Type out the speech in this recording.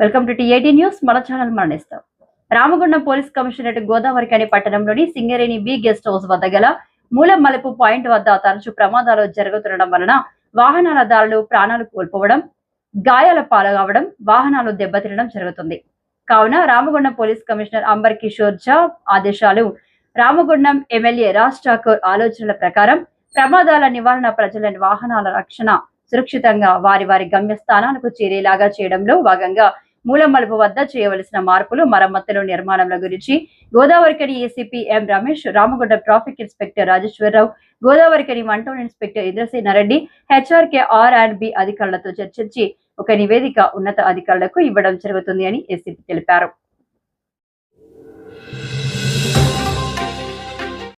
Welcome to TAT news. మన channel మరణిస్తాం. Ramagundam police commissionerate Godavarikhani పట్టణంలోని సింగరేణి బి గెస్ట్ హౌస్ వద్ద గల మూల మలుపు పాయింట్ వద్ద తరచు ప్రమాదాలు జరుగుతుండడం వలన వాహనాల దారులు ప్రాణాలు కోల్పోవడం గాయాల పాలవడం వాహనాలు దెబ్బతినడం జరుగుతుంది. కావున రామగుండం పోలీస్ కమిషనర్ అంబర్ కిషోర్ ఝా ఆదేశాలు రామగుండం ఎమ్మెల్యే రాజ్ ఠాకూర్ ఆలోచనల ప్రకారం ప్రమాదాల నివారణ ప్రజల వాహనాల రక్షణ సురక్షితంగా వారి వారి గమ్యస్థానాలకు చేరేలాగా చేయడంలో భాగంగా మూలమలుపు వద్ద చేయవలసిన మార్పులు మరమ్మతులు నిర్మాణంల గురించి Godavarikhani ACP M Ramesh Ramagundam traffic inspector Rajeshwararao Godavarikhani మంటోన్ inspector Indrasenareddy HRK R and B అధికారులతో చర్చించి ఒక నివేదిక ఉన్నత అధికారులకు ఇవ్వడం జరుగుతుంది అని ఏసీపీ తెలిపారు.